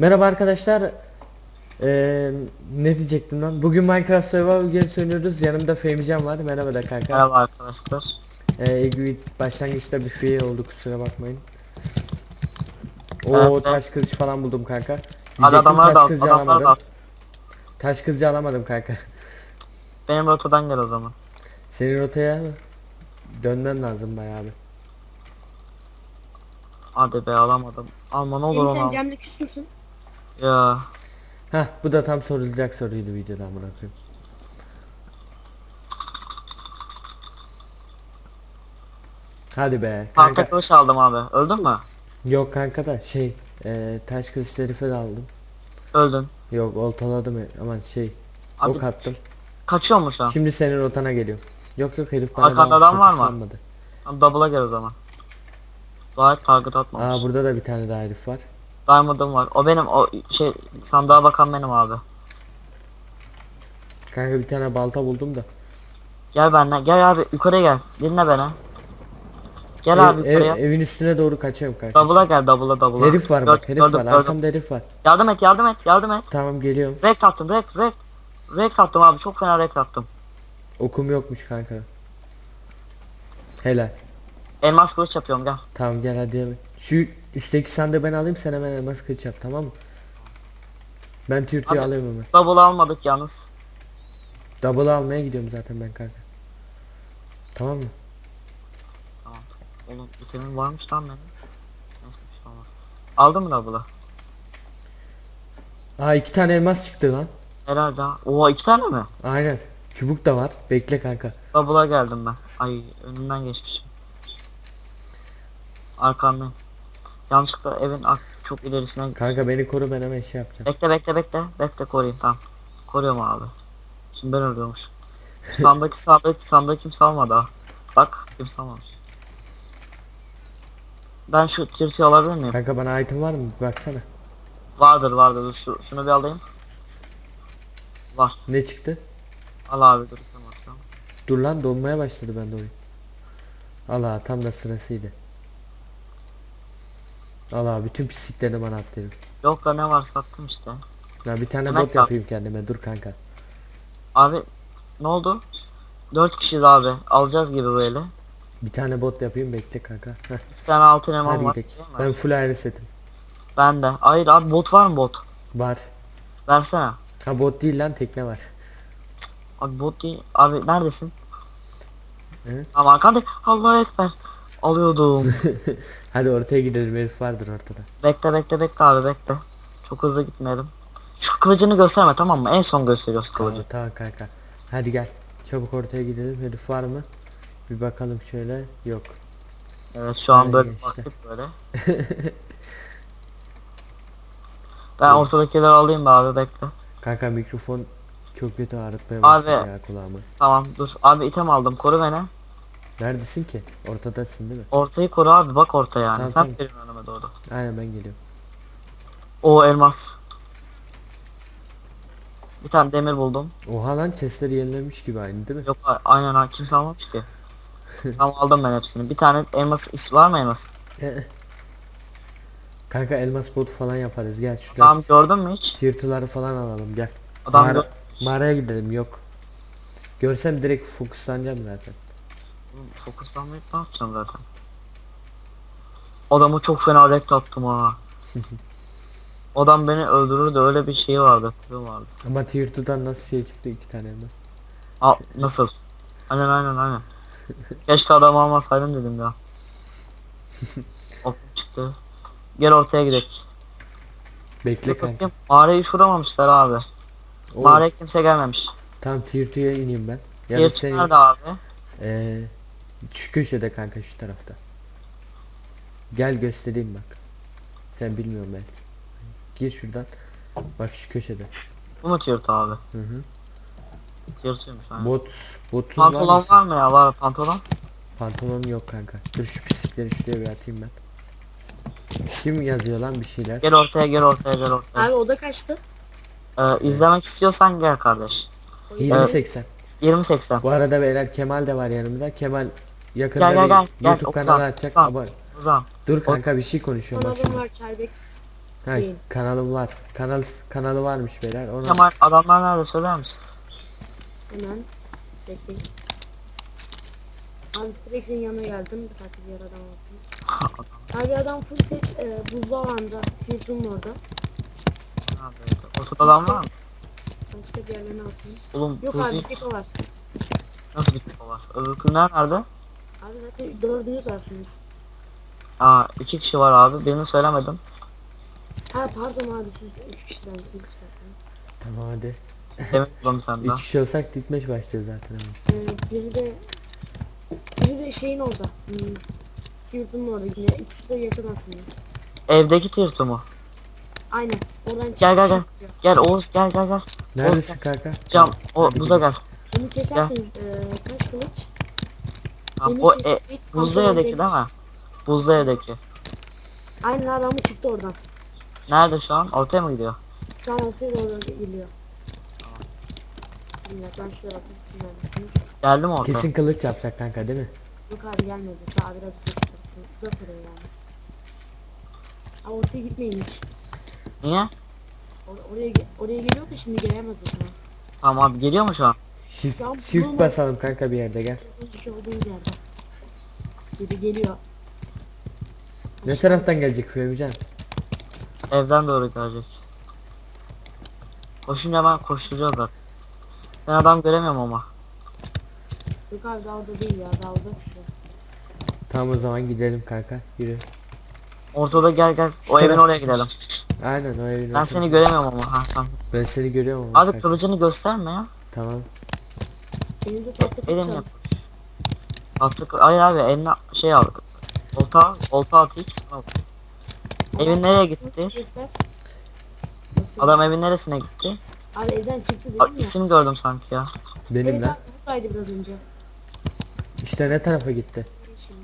Merhaba arkadaşlar. Ee, ne diyecektim lan? Bugün Minecraft Survival Games oynuyoruz. Yanımda Fehmican var. Merhaba da kanka. Merhaba arkadaşlar. Ee, başlangıçta bir şey oldu kusura bakmayın. O Evet, taş kılıç falan buldum kanka. Hadi taş da kılıcı alamadım. al. Taş kılıcı alamadım kanka. Benim rotadan gel o zaman. Senin rotaya dönmem lazım bayağı bir. Hadi be alamadım. Alma ne olur onu sen al. Cem'le küs müsün? Ya. Hah bu da tam sorulacak soruydu videodan bırakayım. Hadi be. Kanka. kılıç aldım abi. Öldün mü? Yok kanka da şey e, taş kılıç herife de aldım. Öldün. Yok oltaladım aman şey Abi ok attım. kaçıyor mu şu an? Şimdi senin rotana geliyorum. Yok yok herif bana Arkanda daha adam var mı? sanmadı. Double'a gel o zaman. Et target atmamış. Aa burada da bir tane daha herif var. Diamond'ım var. O benim o şey sandığa bakan benim abi. Kanka bir tane balta buldum da. Gel benimle. Gel abi yukarıya gel. Dinle beni. Gel Ev- abi ev- yukarıya. evin üstüne doğru kaçıyorum kanka. Double'a gel double'a double'a. Herif var bak herif gördüm, var gördüm. arkamda herif var. Yardım et yardım et yardım et. Tamam geliyorum. Rekt attım rekt rekt. Rekt attım abi çok fena rekt attım. Okum yokmuş kanka. Helal. Elmas kılıç yapıyorum gel. Tamam gel hadi. Şu üstteki sandığı ben alayım sen hemen elmas kılıç yap tamam mı? Ben türtüyü Hadi. alayım hemen. Double almadık yalnız. Double almaya gidiyorum zaten ben kanka. Tamam mı? Oğlum vitamin varmış lan benim. Neyse bir şey olmaz. Aldın mı double'ı? Aa iki tane elmas çıktı lan. Herhalde ha. Oo iki tane mi? Aynen. Çubuk da var. Bekle kanka. Double'a geldim ben. Ay önünden geçmişim. Arkandayım. Yanlışlıkla evin çok ilerisine Kanka beni koru ben hemen şey yapacağım. Bekle bekle bekle. Bekle koruyayım tamam. Koruyorum abi. Şimdi ben ölüyormuş. Sandaki sandaki sandığı kim salmadı ha. Bak kim salmamış. Ben şu tirtiyi alabilir miyim? Kanka bana item var mı? Baksana. Vardır vardır. Dur şu, şunu bir alayım. Var. Ne çıktı? Al abi dur tamam tamam. Dur lan donmaya başladı bende oyun. Allah tam da sırasıydı. Allah bütün pisliklerini bana at dedim. Yok da ne var sattım işte. Ya bir tane Demek bot yapayım kendime dur kanka. Abi ne oldu? Dört kişiyiz abi. Alacağız gibi böyle. Bir tane bot yapayım bekle kanka. Heh, İki tane altın hadi var. gidelim. değil mi? Ben full ayrı setim. Ben de. Hayır abi bot var mı bot? Var. Versene. Ha bot değil lan tekne var. Abi bot değil. Abi neredesin? Hı? Tamam arkanda. Allah'a ekber. Alıyordum. Hadi ortaya gidelim herif vardır ortada. bekle bekle bekle abi bekle. Çok hızlı gitmeyelim. Şu kılıcını gösterme tamam mı? En son gösteriyoruz Tamam, kılıcı. tamam kanka. Hadi gel. Çabuk ortaya gidelim. Herif var mı? Bir bakalım şöyle. Yok. Evet şu an böyle işte. baktık böyle. ben ortadakileri alayım be abi bekle. Kanka mikrofon çok kötü ağrıtmaya Abi. başladı ya kulağımı. Tamam dur. Abi item aldım koru beni. Neredesin ki? Ortadasın değil mi? Ortayı koru abi bak ortaya yani. Tamam, Sen tamam. benim önüme doğru. Aynen ben geliyorum. O elmas. Bir tane demir buldum. Oha lan chestleri yenilemiş gibi aynı değil mi? Yok aynen ha kimse almamış ki. tamam aldım ben hepsini. Bir tane elmas is var mı elmas? Ee. Kanka elmas botu falan yaparız. Gel şurada Tamam gördün mü hiç? tırtıları falan alalım gel. Adam Mağara- mağaraya gidelim yok. Görsem direkt fokuslanacağım zaten. Fokuslanmayıp ne yapacağım zaten? Adamı çok fena rekt attım ha. Adam beni öldürürdü öyle bir şey vardı. Vardı. Ama tier 2'dan nasıl şey çıktı iki tane elmas. Aa nasıl? Aynen aynen aynen. Keşke adam almasaydım dedim ya. Ok çıktı. Gel ortaya gidelim. Bekle Dur kanka. bakayım. Mağarayı şuramamışlar abi. Oo, Mağaraya kimse gelmemiş. Tam tier 2'ye ineyim ben. Ya da Diğer sen nerede abi? Ee, şu köşede kanka şu tarafta. Gel göstereyim bak. Sen bilmiyorsun belki. Gir şuradan. Bak şu köşede. Bu mu Tirt abi? Hı hı. Tirt'iymiş aynen. Bot botun Pantolon mı? var mı ya? Var pantolon. Pantolon yok kanka. Dur şu pislikleri şuraya bir atayım ben. Kim yazıyor lan bir şeyler? Gel ortaya gel ortaya gel ortaya. Abi o da kaçtı. Ee, izlemek istiyorsan gel kardeş. 2080. 20.80. Bu arada beyler Kemal de var yanımda. Kemal yakında Gel, gel, bir gel, gel, YouTube Ozan, kanalı açacak. Ozan. Abone. Uzan. Dur kanka bir şey konuşuyorum Kanalım var Kerbex. Ha, Değil. kanalım var. Kanal kanalı varmış beyler. Onu Kemal adamlar nerede söyler misin? Hemen. Bekleyin. Abi Flex'in yanına geldim. Bir dakika diğer adam olsun. Abi adam full set e, buzdağında. Filtrum orada. Nerede? Ortada adam var mı? Başka bir yerlerine atayım. Oğlum Yok kuzu abi tek o var. nasıl bir tipo var? Öbürkünden nerede? Abi zaten dördünüz varsınız. Aa iki kişi var abi. Birini söylemedim. Ha pardon abi siz üç kişisiniz. Üç. Tamam hadi. Bir tane daha. İki kişi olsak ditmeş başlıyor zaten ama. Ee, biri de biri de şeyin orada. Hmm. Filtrum'un orada yine. İkisi de yakın aslında. Evdeki tirtu mu? Aynen. Oradan Gel, gel, çıkıyor. Gel Oğuz gel gel gel. Neredesin kanka? Cam o buza gel. Bunu keserseniz e, kaç kılıç? Tamam, Demir o chest e, plate, buzlu pantolon evdeki değil mi? Buzlu evdeki. Aynen abi ama çıktı oradan. Nerede şu an? Ortaya mı gidiyor? Şu an ortaya doğru geliyor. Bilmiyorum ben size bakayım siz neredesiniz? Geldi mi orta? Kesin kılıç yapacak kanka değil mi? Yok abi gelmedi. Daha biraz uzak. Uzak oraya yani. Ama ortaya gitmeyin hiç. Niye? Or- oraya ge- oraya geliyor da şimdi gelemez o zaman. Tamam abi geliyor mu şu an? Shift, Şu shift bulamadım. basalım kanka bir yerde gel. Olduğumuz yerde. Biri geliyor. Ne taraftan gelecek Fehmican? Evden doğru gelecek. Koşunca hemen koşturacağız zaten. Ben adam göremiyorum ama. Yok abi orada değil ya. Daha uzak size. Tamam o zaman gidelim kanka. Yürü. Ortada gel gel. Şu O evin taraf- oraya gidelim. Aynen o evin Ben ortasında. seni göremiyorum ama. Ha, tamam. Ben seni görüyorum ama. Abi kanka. kılıcını gösterme ya. Tamam. Elinizde tahta kılıç alın. Attık. Hayır abi eline şey al. Olta, olta at hiç. Al. Evin nereye gitti? Adam evin neresine gitti? Abi evden çıktı Aa, dedim ya. isim gördüm sanki ya. Benim lan. buradaydı biraz önce. İşte ne tarafa gitti? Şimdi.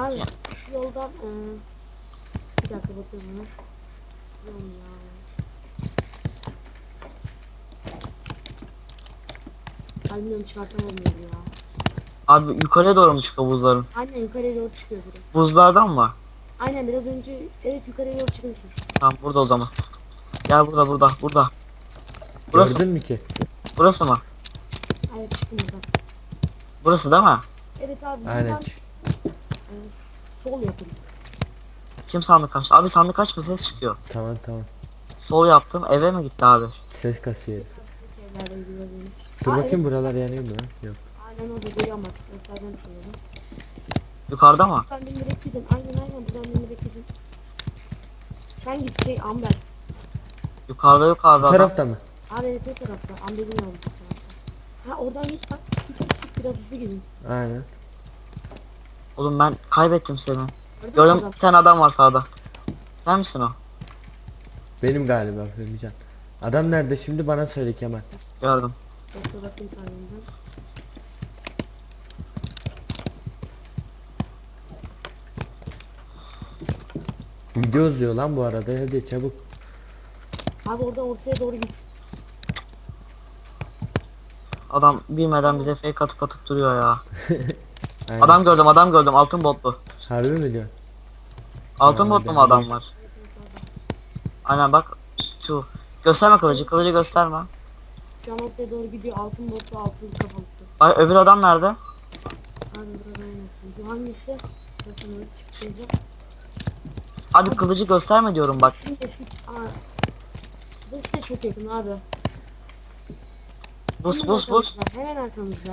Abi şu yoldan eee bir dakika bakıyorum ona. Yol ya. Ay bilmiyorum ya. Abi yukarıya doğru mu çıkıyor buzların? Aynen yukarıya doğru çıkıyor direkt. Buzlardan mı? Aynen biraz önce evet yukarıya doğru çıkın siz. Tamam burada o zaman. Gel burada burada burada. Burası Gördün mü ki? burası mı? Hayır çıkın buradan. Burası değil mi? Evet abi Aynen. eee, sol yapın. Kim sandık açtı? Abi sandık açma ses çıkıyor. Tamam tamam. Sol yaptım eve mi gitti abi? Ses kasıyor. herif. Dur bakayım buralar yanıyor mu lan? Yok. Aynen orada geliyorum bak. Göstereceğim size. onu. Yukarıda mı? Buradan direkt gidin. Aynen aynen buradan direkt gidin. Sen git şey Amber. Yukarıda abi Bu adam. tarafta mı? Evet o tarafta. Amber'in tarafta. Ha oradan git bak. Git git git biraz hızlı gidin. Aynen. Oğlum ben kaybettim seni. Gördün mü Gördüm adam? bir tane adam var sağda. Sen misin o? Benim galiba Fehmican. Adam nerede şimdi bana söyle Kemal. Saniyenden. Video izliyor lan bu arada hadi çabuk. Abi oradan ortaya doğru git. Adam bilmeden bize fake atıp atıp duruyor ya. Aynen. Adam gördüm adam gördüm altın botlu. Harbi mi diyor? Altın botlu mu adam var? Aynen bak. Şu. Gösterme kılıcı kılıcı gösterme. Şu an ortaya doğru gidiyor. Altın botlu altın kafalıklı. Ay öbür adam nerede? Abi burada aynen. Bu hangisi? Bakın öyle çıkıyor. Abi kılıcı gösterme diyorum bak. Sizin eski... Aa. Bu size çok yakın abi. Bus Hemen bus bus. arkamızda, Hemen arkamızda.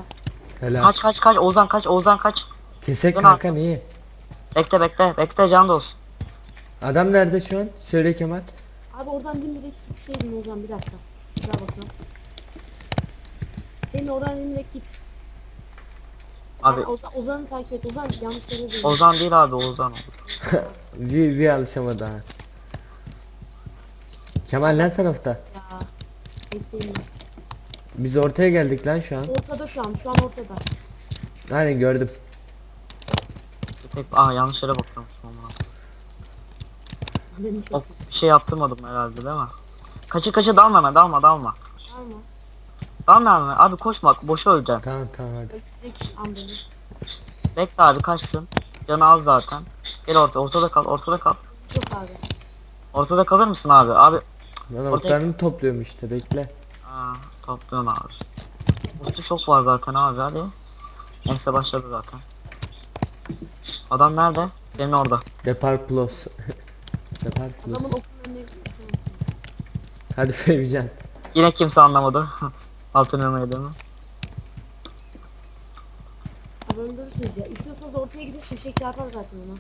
Helal. Kaç kaç kaç Ozan kaç Ozan kaç. Kesek Ben kanka niye? Bekle bekle bekle can olsun. Adam nerede şu an? Söyle Kemal. Abi oradan dimdirek gitseydin Ozan bir dakika. Güzel bakıyorum. Senin oradan dimdirek git. Sen Abi Ozan, Ozan'ı takip et. Ozan yanlış yere değil. Ozan değil abi Ozan. Bir, bir alışamadı ha. Kemal ne tarafta? Ya. Bekleyin. Biz ortaya geldik lan şu an. Ortada şu an. Şu an ortada. Aynen gördüm. Aa yanlış yere bakıyorum Of, satayım. bir şey yaptırmadım herhalde değil mi? Kaçı kaçı dalma hemen dalma dalma. Dalma hemen abi koşma boşa öleceksin. Tamam tamam hadi. Ötecek an beni. Bekle abi kaçsın. Canı az zaten. Gel orta ortada kal ortada kal. Yok abi. Ortada kalır mısın abi? Abi Lan Ortaya- oklarını topluyorum işte bekle. Aa, topluyorsun abi. Ustu çok var zaten abi hadi. Neyse başladı zaten. Adam nerede? Senin orada. Depar plus. Plus. Adamın okunun önüne Hadi Fehmican. Yine kimse anlamadı. Altın elma yediğimi. Abi öldürürsünüz ya. İstiyorsanız ortaya gidin şimşek çarpar zaten ona.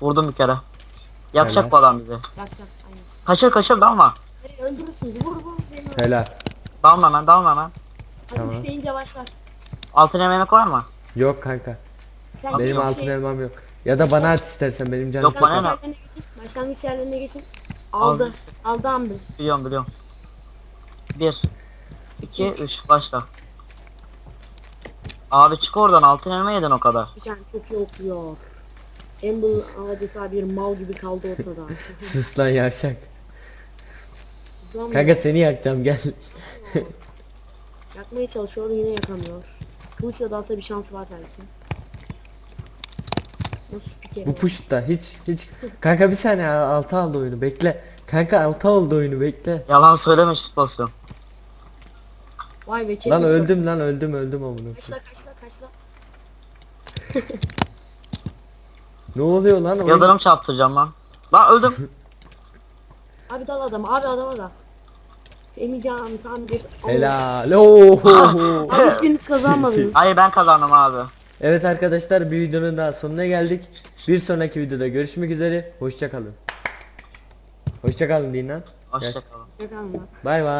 Vurdum bir kere. Yakacak Helal. bu adam bizi. Yakacak aynen. Kaçır kaçır dalma. Hayır öldürürsünüz. Vur vur. Benim öldür. Helal. Dalma hemen dalma hemen. Hadi Tamam. üç deyince başlar. Altın elma yemek var mı? Yok kanka. Sen Benim bir altın şey- elmam yok. Ya da bana at istersen benim canım Yok, çok bana az. ne? Başlangıç yerlerine geçin. Başlangıç yerlerine geçin. Aldı. Aldı ambil. Biliyorum biliyorum. Bir. iki, üç. Başla. Abi çık oradan altın elma yedin o kadar. Bir tane çok iyi okuyor. Amble adeta bir mal gibi kaldı ortada. Sus lan yavşak. Ulan Kanka seni yakacağım gel. Yakmaya çalışıyor yine yakamıyor. Kılıçla dalsa bir şansı var belki. Nasıl spiker? Bu puşta hiç hiç. Kanka bir saniye altı aldı oyunu bekle. Kanka altı oldu oyunu bekle. Yalan söyleme şut basıyorum. Vay be Lan öldüm lan öldüm öldüm amına. Kaçla kaçla kaçla. Ne oluyor lan oyun? Yıldırım çarptıracağım lan. Lan öldüm. Abi dal adam abi adama da. Emican tam bir. Helal. Oho. Abi hiçbiriniz kazanmadınız. Hayır ben kazandım abi. Evet arkadaşlar bir videonun daha sonuna geldik. Bir sonraki videoda görüşmek üzere. Hoşça kalın. Hoşça kalın deyin lan. Hoşçakalın. Yakalım lan. Bay bay.